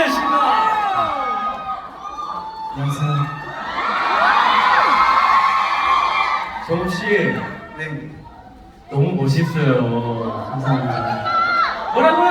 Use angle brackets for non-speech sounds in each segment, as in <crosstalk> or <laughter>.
준비하십니다. 안녕하세요. 정우 씨 네, 너무 멋있어요. 감사합니다. 뭐라고요?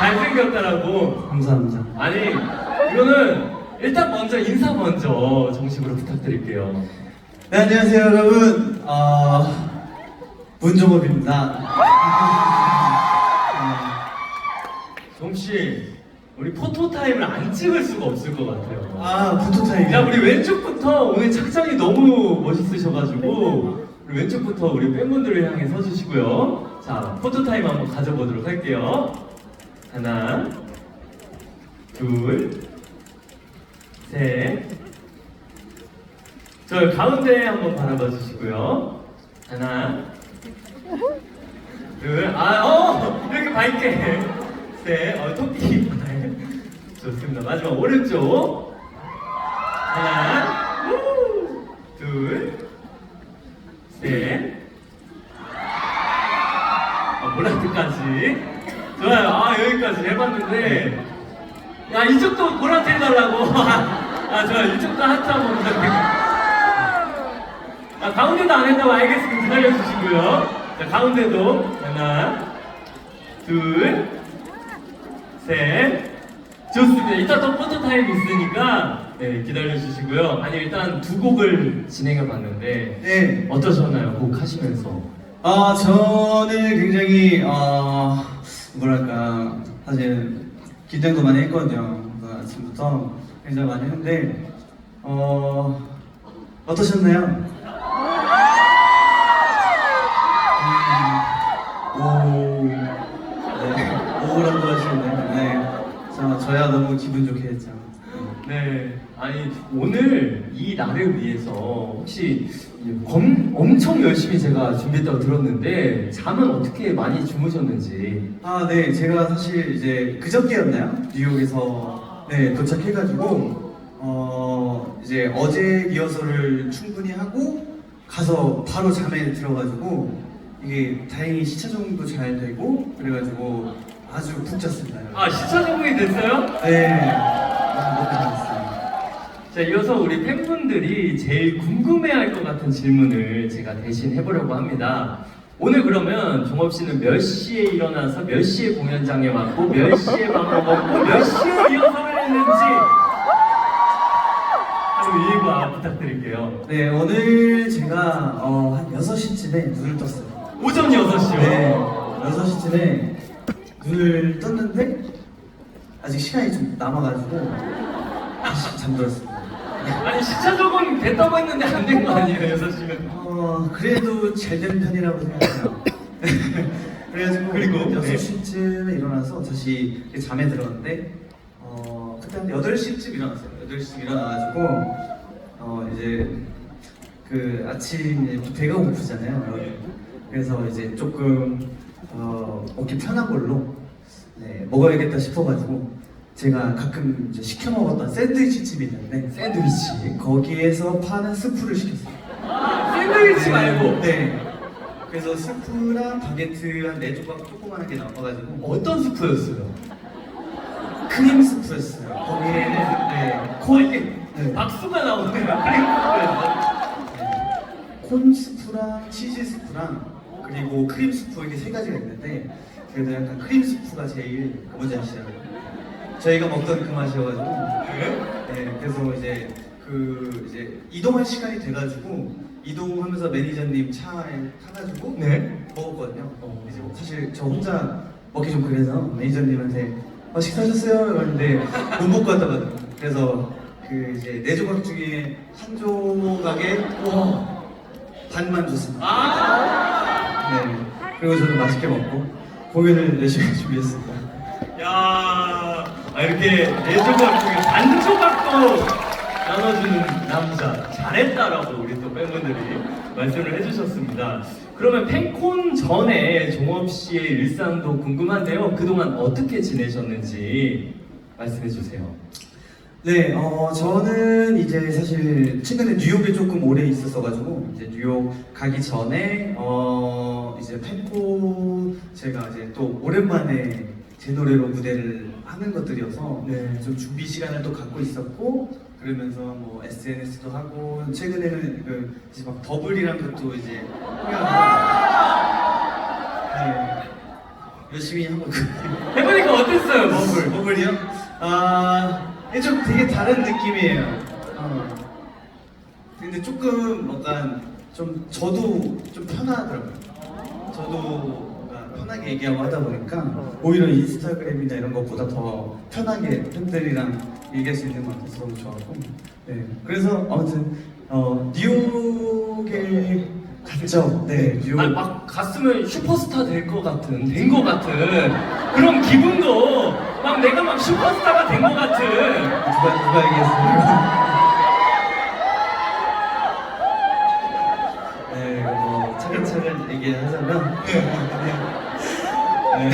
잘생겼다라고. 감사합니다. 아니 이거는 일단 먼저 인사 먼저 정식으로 부탁드릴게요. 네, 안녕하세요, 여러분. 어, 문종업입니다. 정우 씨 우리 포토 타임을 안 찍을 수가 없을 것 같아요. 아, 포토타임. 자 우리 왼쪽부터 오늘 착장이 너무 멋있으셔가지고 우리 왼쪽부터 우리 팬분들을 향해 서주시고요. 자 포토 타임 한번 가져보도록 할게요. 하나, 둘, 셋. 저 가운데 한번 바라봐 주시고요. 하나, 둘, 아, 어, 이렇게 밝게. 셋, 어, 토끼. <laughs> 좋습니다. 마지막 오른쪽. 하나, 우, 둘, 셋. 아, 보라트까지. 좋아요. 아, 여기까지 해봤는데. 야, 이쪽도 보라트 해달라고. <laughs> 아, 좋아요. 이쪽도 한번 부탁드립니다. 아, 가운데도 안 했다고 알겠습니다. 기다려주시고요. 자, 가운데도. 하나, 둘, 셋. 좋습니다. 이따 또 포토 타임 있으니까 네, 기다려 주시고요. 아니, 일단 두 곡을 진행해 봤는데 네. 어떠셨나요? 곡 하시면서. 아, 저는 굉장히, 어, 뭐랄까, 사실, 긴장도 많이 했거든요. 그 아침부터 굉장히 많이 했는데, 어, 어떠셨나요? 저, 저야 너무 기분 좋게 했죠. 네. 아니, 오늘 이 날을 위해서 혹시 검, 엄청 열심히 제가 준비했다고 들었는데 잠은 어떻게 많이 주무셨는지. 아, 네. 제가 사실 이제 그저께였나요? 뉴욕에서 네, 도착해가지고 어 이제 어제 리허설을 충분히 하고 가서 바로 잠에 들어가지고 이게 다행히 시차 적응도 잘 되고 그래가지고 아주 푹 잤습니다. 아, 시차 적응이 됐어요? 네. 너무 먹고 잤어요. 자, 이어서 우리 팬분들이 제일 궁금해할 것 같은 질문을 제가 대신 해보려고 합니다. 오늘 그러면 종업 씨는 몇 시에 일어나서 몇 시에 공연장에 왔고 몇 시에 밥을 먹고 몇 시에 리허설을 했는지 좀 일과 부탁드릴게요. 네, 오늘 제가 어, 한 6시쯤에 눈을 떴어요. 오전 6시요. 네, 6시쯤에 눈을 떴는데 아직 시간이 좀 남아가지고 다시 잠들었습니다. 아니 시차 적응 됐다고 했는데 안 된 거 아니에요, 6시면? 어, 그래도 잘 된 편이라고 생각해요. <laughs> 그래가지고 그리고? 6시쯤에 일어나서 다시 잠에 들었는데 어, 그때 한 8시쯤 일어났어요. 8시쯤 일어나가지고 어, 이제 그 아침에 배가 고프잖아요. 그래서 이제 조금 어, 먹기 편한 걸로 네, 먹어야겠다 싶어가지고 제가 가끔 이제 시켜 먹었던 샌드위치 집이 있는데 샌드위치. 거기에서 파는 스프를 시켰어요. 아, 샌드위치 말고 네. 그래서 스프랑 바게트 한 네 조각 조그만하게 나와가지고 어떤 스프였어요? 크림 스프였어요. 거기에는 네, 콘, 네, 박수가 나오네요. 크림 콘 스프랑 치즈 스프랑 그리고 크림 스프 이렇게 세 가지가 있는데 그래도 약간 크림 스프가 제일 그 뭔지 아시죠? 저희가 먹던 그 맛이어가지고 네, 그래서 이제 그 이제 이동할 시간이 돼가지고 이동하면서 매니저님 차에 타가지고 네. 먹었거든요. 어. 이제 사실 저 혼자 먹기 좀 그래서 매니저님한테 어, 식사하셨어요? 이러는데 못 먹고 왔다거든요. 그래서 그 이제 네 조각 중에 한 조각에 와. 반만 줬습니다. 아. 네. 그리고 저는 맛있게 먹고 공연을 열심히 <laughs> 준비했습니다. 야, 아, 이렇게 네 조각 중에 반 조각도 나눠주는 남자 잘했다라고 우리 또 팬분들이 말씀을 해주셨습니다. 그러면 팬콘 전에 종업 씨의 일상도 궁금한데요. 그동안 어떻게 지내셨는지 말씀해 주세요. 네, 어, 저는 이제 사실 최근에 뉴욕에 조금 오래 있었어가지고 이제 뉴욕 가기 전에 어, 이제 팬코 제가 이제 또 오랜만에 제 노래로 무대를 하는 것들이어서 네. 좀 준비 시간을 또 갖고 있었고 그러면서 뭐 SNS도 하고 최근에는 그 이제 막 더블이란 것도 이제 네, 열심히 하고 있거든요. 해보니까 어땠어요, 버블? <laughs> 버블이요? 아, 좀 되게 다른 느낌이에요. 어. 근데 조금 약간 좀 저도 좀 편하더라고요. 저도 편하게 얘기하고 하다 보니까 오히려 인스타그램이나 이런 것보다 더 편하게 팬들이랑 얘기할 수 있는 것 같아서 너무 좋았고 네. 그래서 아무튼 어, 뉴욕에 갔죠. 네, 뉴욕. 아니, 막 갔으면 슈퍼스타 될 것 같은, 된 것 같은 그런 기분도 막 내가 막 슈퍼스타가 된 것 같은 누가 누가 얘기했어요? 네, 뭐 차근차근 얘기하자면 네.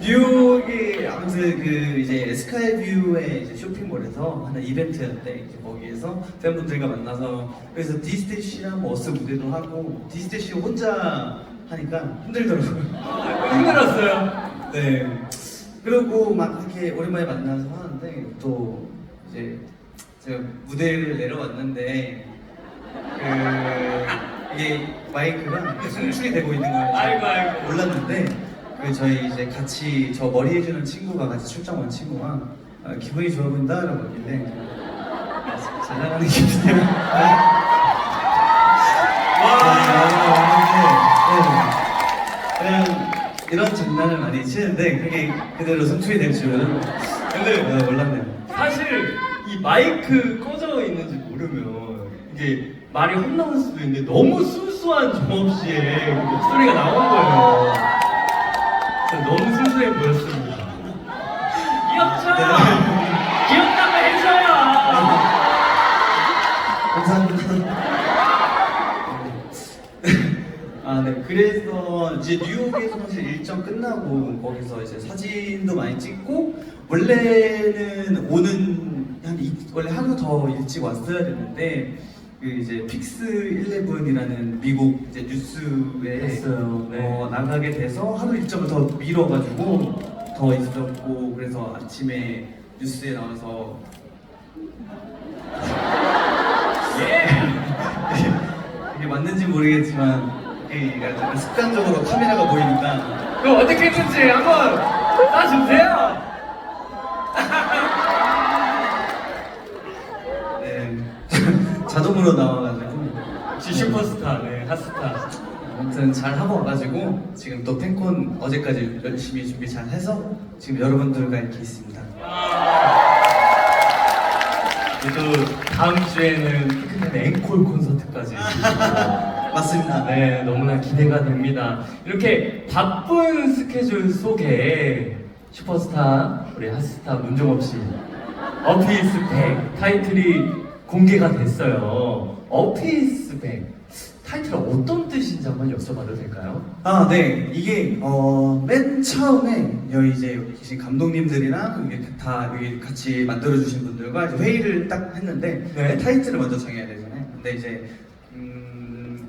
뉴욕이 아무튼 그 이제 스카이뷰의 이제 쇼 핑몰에서 하는 이벤트였는데 이제 거기에서 팬분들과 만나서 그래서 디스테이시랑 뭐 어스 무대도 하고 디스테이시 혼자 하니까 힘들더라고요. 힘들었어요. 네. 그리고 막 이렇게 오랜만에 만나서 하는데 또 이제 제가 무대를 내려왔는데 그 이게 마이크가 송출이 되고 있는 걸 아이고, 아이고. 몰랐는데 그 저희 이제 같이 저 머리 해주는 친구가 같이 출장 온 친구가 아, 기분이 좋아 보인다 라고 하길래 잘 나가는 기분이에요. 와. 그냥 이런 장난을 많이 치는데 그게 그대로 송출이 될 줄은 근데 어, 몰랐네요. 사실 이 마이크 꺼져 있는지 모르면 이게 말이 헛나올 수도 있는데 너무 순수한 정업 씨의 그 목소리가 나온 거예요. 진짜 너무 순수해 보였습니다. 귀엽다고 해줘요. 감사합니다. 아, 네. 그래서 이제 뉴욕에서 사실 일정 끝나고 거기서 이제 사진도 많이 찍고 원래는 오는 한 이, 원래 하루 더 일찍 왔어야 됐는데 그 이제 픽스 11이라는 미국 이제 뉴스에. 네. 어, 나가게 돼서 하루 일정을 더 미뤄가지고 더 있었고 그래서 아침에 뉴스에 나와서 예. 이게 맞는지 모르겠지만 이게 약간 습관적으로 카메라가 보이니까 그럼 어떻게 했는지 한번 따주세요. <laughs> 네, <laughs> 자동으로 나와가지고 역시 슈퍼스타, 네, 핫스타. 아무튼 잘 하고 와가지고 지금 또 팬콘 어제까지 열심히 준비 잘 해서 지금 여러분들과 이렇게 있습니다. 그래도 다음 주에는 피크텐 앵콜 콘서트까지 <laughs> 맞습니다. 네 너무나 기대가 됩니다 이렇게 바쁜 스케줄 속에 슈퍼스타 우리 핫스타 문종업 씨 어피스백 타이틀이 공개가 됐어요 어피스백 타이틀 어떤 뜻인지 한번 여쭤봐도 될까요? 아, 네. 이게 어, 맨 처음에 여기 이제 여기 계신 감독님들이랑 여기 다 여기 같이 만들어 주신 분들과 이제 회의를 딱 했는데 네. 타이틀을 먼저 정해야 되잖아요. 근데 이제 음,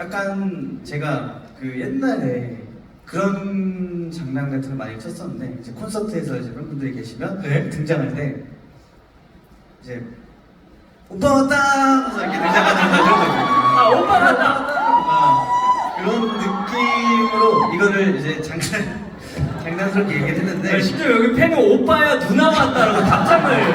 약간 제가 그 옛날에 그런 장난 같은 걸 많이 쳤었는데 이제 콘서트에서 이제 팬분들이 계시면 네. 등장할 때 이제 오빠 왔다 하면서 이렇게 등장하는 그런 거거든요. 아, 오빠 왔다! 아, 그런 느낌으로 이거를 이제 장난 장난스럽게 얘기를 했는데 네, 심지어 여기 팬은 오빠야 누나 왔다라고 답장을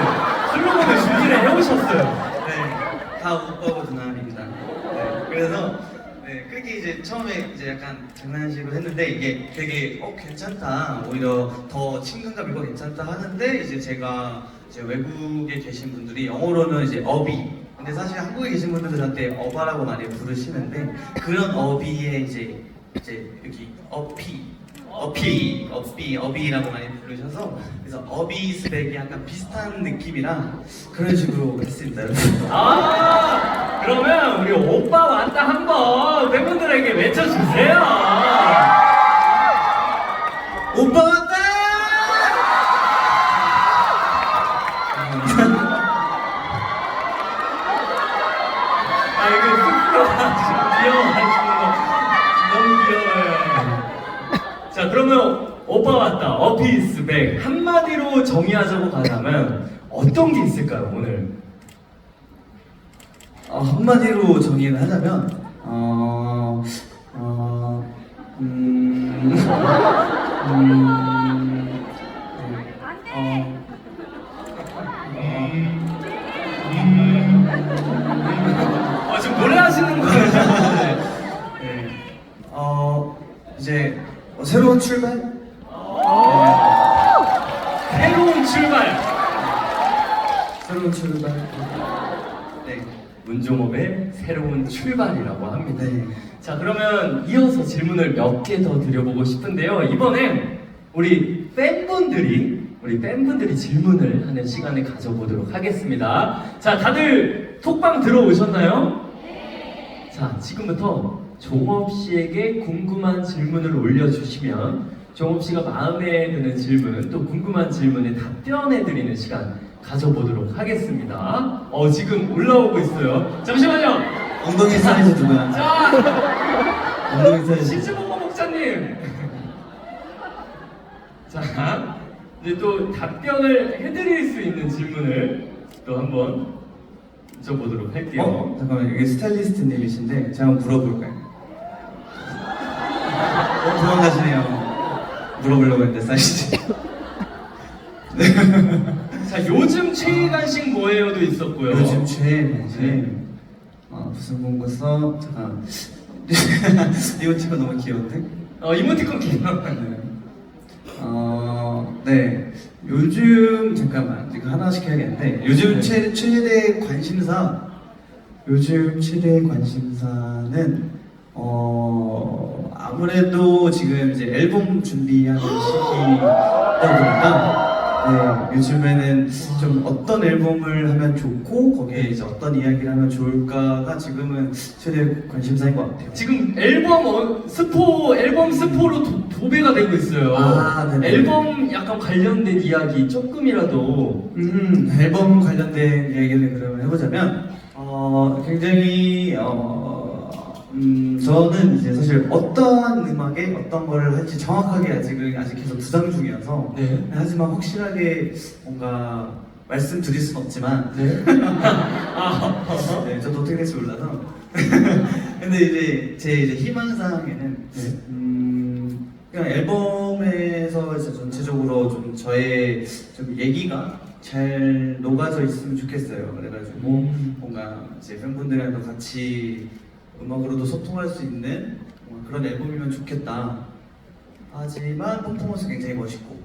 슬로건을 준비를 해오셨어요 네, 다 오빠고 누나입니다. 네, 그래서 네, 그렇게 이제 처음에 이제 약간 장난식으로 했는데 이게 되게 어 괜찮다 오히려 더 친근감 있고 괜찮다 하는데 이제 제가 이제 외국에 계신 분들이 영어로는 이제 어비 근데 사실 한국에 계신 분들한테 어바라고 많이 부르시는데 그런 어비에 이제 이제 여기 어피 어피 어비 어비라고 많이 부르셔서 그래서 어비 스백이 약간 비슷한 느낌이라 그런 식으로 했습니다. 아 그러면 우리 오빠 왔다 한번 팬분들에게 외쳐주세요 오빠 그러면 오빠 왔다 어피스 백 한마디로 정의하자고 가자면 어떤 게 있을까요 오늘? 어, 한마디로 정의를 하자면 어, 어, 음, <laughs> 음, 새로운 출발? 새로운 출발 새로운 출발? 네, 문종업의 새로운 출발이라고 합니다. 네. 자 그러면 이어서 질문을 몇 개 더 드려보고 싶은데요. 이번엔 우리 팬분들이 우리 팬분들이 질문을 하는 시간을 가져보도록 하겠습니다. 자 다들 톡방 들어오셨나요? 자 지금부터 종업 씨에게 궁금한 질문을 올려주시면 종업 씨가 마음에 드는 질문 또 궁금한 질문에 답변해 드리는 시간 가져보도록 하겠습니다. 어 지금 올라오고 있어요. 잠시만요. 엉덩이 사이즈 누구야? 자. 엉덩이 사이즈 신지봉고 목사님. 자, 이제 또 답변을 해드릴 수 있는 질문을 또 한번 여쭤보도록 할게요. 어? 잠깐만 여기 스타일리스트님이신데 제가 한번 물어볼까요? 어, 도망가시네요 물어보려고 했는데 사이즈 자, 요즘 최애 간식 뭐예요도 있었고요. 요즘 최애 네. 어, 무슨 공부 써? 잠깐 <laughs> 친구 너무 귀여운데? 어, 이모티콘 기능. 네. 어, 네. 요즘 잠깐만 이거 하나씩 해야겠는데 요즘 네. 최, 최대 관심사 요즘 최대 관심사는 어 아무래도 지금 이제 앨범 준비하는 시기다 보니까 네, 요즘에는 좀 어떤 앨범을 하면 좋고 거기에 이제 어떤 이야기를 하면 좋을까가 지금은 최대 관심사인 것 같아요. 지금 앨범 어, 스포 앨범 스포로 도, 도배가 되고 있어요. 아, 네네. 앨범 약간 관련된 이야기 조금이라도 음, 앨범 관련된 얘기를 그러면 해보자면, 어, 굉장히, 어, 음, 저는 이제 사실 어떠한 음악에 어떤 거를 할지 정확하게 아직은 아직 계속 구상 중이어서, 네. 하지만 확실하게 뭔가 말씀드릴 순 없지만, 네. <laughs> 아, 네, 저도 어떻게 될지 몰라서. <laughs> 근데 이제 제 이제 희망사항에는, 네. 음, 그냥 앨범에서 이제 전체적으로 좀 저의 좀 얘기가 잘 녹아져 있으면 좋겠어요. 그래가지고 음. 뭔가 이제 팬분들이랑도 같이 음악으로도 소통할 수 있는 그런 앨범이면 좋겠다. 하지만 퍼포먼스 굉장히 멋있고,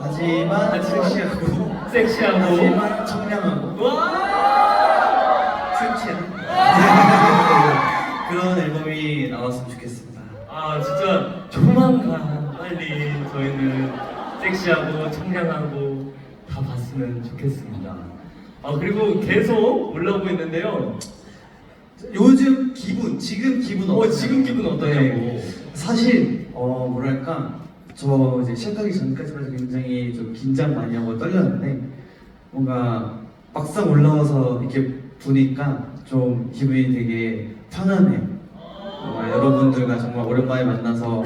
하지만 하지만 섹시하고, 섹시하고 하지만 청량하고, 와! 큐티한 <laughs> 그런 앨범이 나왔으면 좋겠습니다. 아 진짜 조만간 빨리 저희는 섹시하고 청량하고 다 봤으면 좋겠습니다. 아 그리고 계속 올라오고 있는데요. 요즘 기분, 지금 기분 어 어떠세요? 지금 기분 어떠냐고. 네. 사실 어 뭐랄까 저 이제 시작하기 전까지만 해도 굉장히 좀 긴장 많이 하고 떨렸는데 뭔가 막상 올라와서 이렇게 보니까 좀 기분이 되게 편안해요. 뭔가 여러분들과 정말 오랜만에 만나서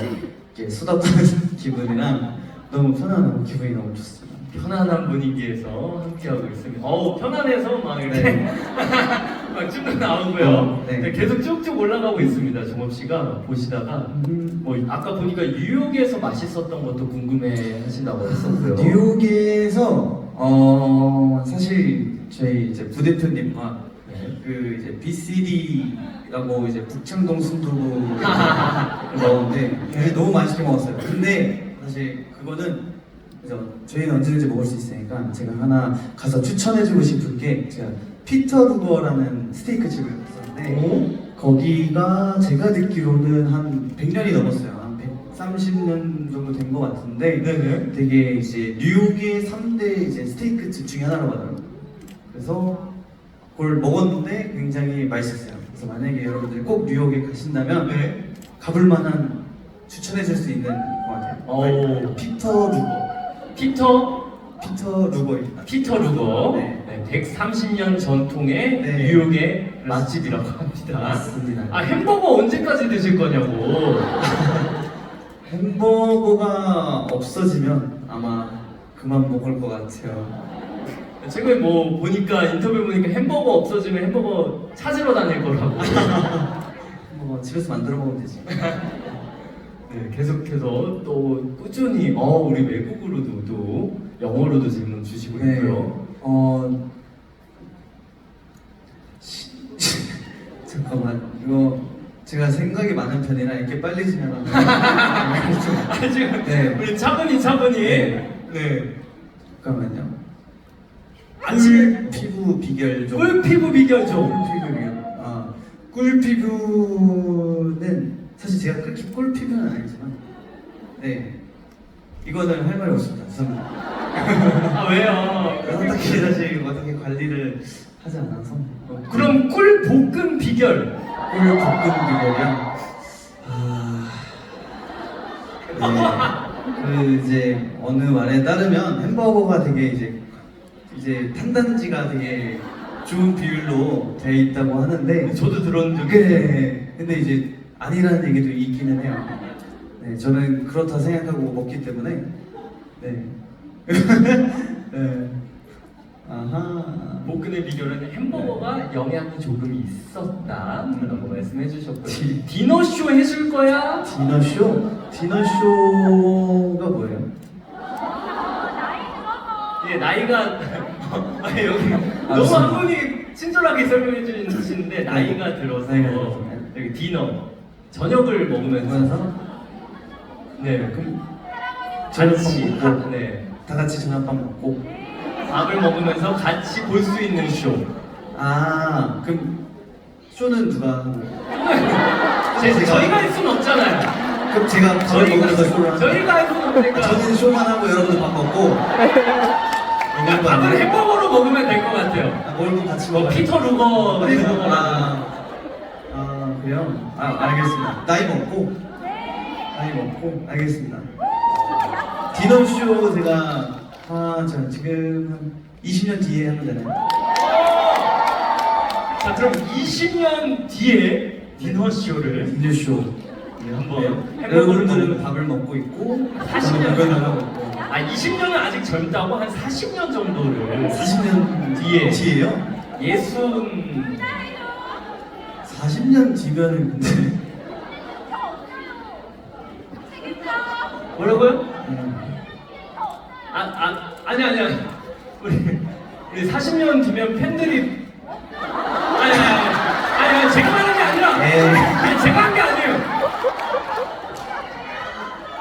이렇게 수다 떠는 <laughs> 기분이랑 너무 편안하고 기분이 너무 좋습니다. 편안한 분위기에서 함께하고 있습니다. 어우 편안해서 막 이렇게 네. <laughs> 막 쭉 나오고요. 어, 네. 네, 계속 쭉쭉 올라가고 있습니다. 종업 씨가 보시다가 음, 뭐 아까 보니까 뉴욕에서 맛있었던 것도 궁금해 하신다고 했었고요. 뉴욕에서 어 사실 저희 이제 부대표님과 네. 그 이제 BCD라고 이제 북창동 순두부 먹었는데 네, 너무 맛있게 먹었어요. 근데 사실 그거는 그래서 저희는 언제든지 먹을 수 있으니까 제가 하나 가서 추천해주고 싶은 게 제가 피터 루거라는 스테이크 집을 갔었는데 오? 거기가 제가 듣기로는 한 100년이 넘었어요. 한 130년 정도 된 것 같은데 네네. 되게 이제 뉴욕의 3대 이제 스테이크 집 중에 하나라고 하더라고요. 그래서 그걸 먹었는데 굉장히 맛있었어요. 그래서 만약에 여러분들이 꼭 뉴욕에 가신다면 네. 가볼 만한 추천해 줄 수 있는 것 같아요. 오. 피터 루거. 피터 피터 루거입니다. 피터 루거 네. 네, 130년 전통의 네. 뉴욕의 맛집이라고 합니다. 맞습니다. 아 햄버거 언제까지 드실 거냐고. <laughs> 햄버거가 없어지면 아마 그만 먹을 것 같아요. 최근에 뭐 보니까 인터뷰 보니까 햄버거 없어지면 햄버거 찾으러 다닐 거라고. <laughs> 뭐 집에서 만들어 먹으면 되지. <laughs> 네, 계속해서 또 꾸준히 어 우리 외국어로도 또 영어로도 질문 주시고 네. 있고요. 어 시- 잠깐만 이거 제가 생각이 많은 편이라 이렇게 빨리 지나가면 좀- 아 지금 네. 우리 차분히 차분히. 네. 네. 잠깐만요. 꿀 피부 비결 좀. 꿀 피부 비결 좀. 꿀 피부요. 아, 꿀 피부는 사실 제가 그렇게 꿀 피부는 아니지만, 네 이거는 할 말이 없습니다. 죄송합니다. 아 왜요? <laughs> 딱히 사실 어떻게 관리를 하지 않아서. 그럼 꿀 볶음 비결. 꿀 볶음 비결이요. 아, 네. 그 이제 어느 말에 따르면 햄버거가 되게 이제 이제 탄단지가 되게 좋은 비율로 돼 있다고 하는데 저도 있어요. 네, 근데 이제 아니라는 얘기도 있기는 해요. 네, 저는 그렇다 생각하고 먹기 때문에 네. <laughs> 네. 아하. 볶음의 비결은 햄버거가 영양이 조금 있었다라고 말씀해 주셨고요. 디- 디너쇼 해줄 거야? 디너쇼? 디너쇼가 뭐예요? 예, 나이가 <laughs> 아, 여기 너무 한 분이 친절하게 설명해 주시는데 나이가 들어서 나이가 들어서. 여기 디너 저녁을 먹으면서 네 그럼 저녁밥 같이 먹고 하- 네 다 같이 저녁밥 먹고 밥을 먹으면서 같이 볼 수 있는 쇼. 아 그럼 쇼는 누가 제, 제가- 저희가 할 수는 없잖아요. 그럼 제가 밥을 먹으면서 쇼를 하는 저희가 할 수는 없으니까 저는 쇼만 하고 여러분들 밥 먹고 그냥 밥을 햄버거로 먹으면 될 것 같아요. 아, 먹을 같이 뭐 먹어요. 피터 루거 네, 햄버거. 아, 아 그래요? 아 알겠습니다. 나이 먹고 나이 먹고 알겠습니다. 디너쇼 제가 아 자 지금 한 20년 뒤에 하면 되나요? 자 그럼 20년 뒤에 디너 쇼를 디너쇼 네, 한번 네, 여러분들은 밥을 먹고 있고 40년 저는 이걸 먹고 아 20년은 아직 젊다고 한 40년 정도를 40년 뒤에. 뒤에요? 예순 40년 뒤면은 근데 뭐라고요? 음, 아, 아 아니 아니 아니 우리 우리 40년 뒤면 팬들이 아니 아니 아니, 아니 제가 하는 게 아니라 에이. 아니 제가 한 게 아니에요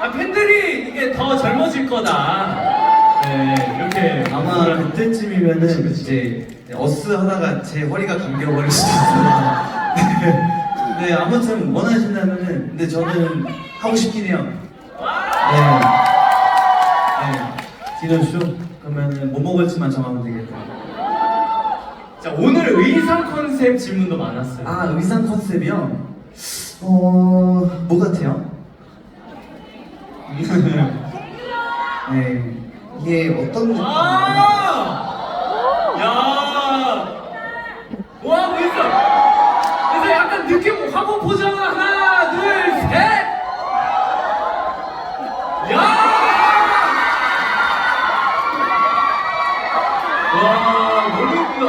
아 팬들이 이게 더 젊어질 거다 네 이렇게 아마 그때쯤이면은 이제 어스 하다가 제 허리가 감겨버릴 수도 있어요. <laughs> 네, 네, 아무튼 원하신다면은 근데 저는 하고 싶긴 해요. 네. 네. 디너쇼 그러면은 뭐 먹을지만 정하면 되겠다. 자 오늘 의상 컨셉 질문도 많았어요 아 의상 컨셉이요? 어, 뭐 같아요? <laughs> 네. 이게 어떤 느낌? 아! 야! 와, 그래서 그래서 약간 느낌 화보 포즈 하나, 둘, 셋! 야! 와, 너무 예쁘다.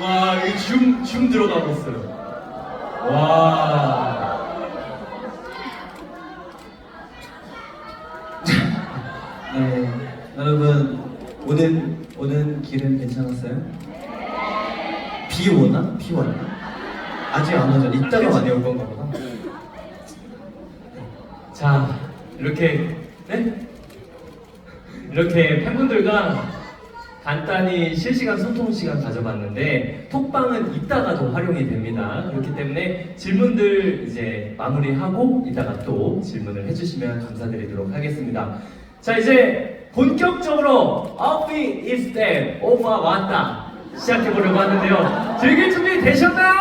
와, 이 줌, 줌 들어가 봤어요. 와. <laughs> 네, 여러분 오는 오는 길은 괜찮았어요? 비 오나? 비 왔나? 아직 안 오죠. 이따가 많이 올 건가 보다. 자, 이렇게 네? 이렇게 팬분들과 간단히 실시간 소통 시간 가져봤는데 톡방은 이따가도 활용이 됩니다. 그렇기 때문에 질문들 이제 마무리하고 이따가 또 질문을 해주시면 감사드리도록 하겠습니다. 자, 이제 본격적으로 Outfit is there, 오빠 왔다 시작해보려고 하는데요. 즐길 준비 되셨나요?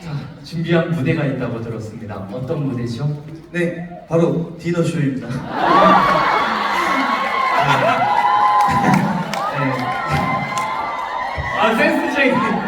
자, 준비한 무대가 있다고 들었습니다. 어떤 무대죠? 네, 바로 디너 쇼입니다. <laughs> 네. 아, 센스쟁이.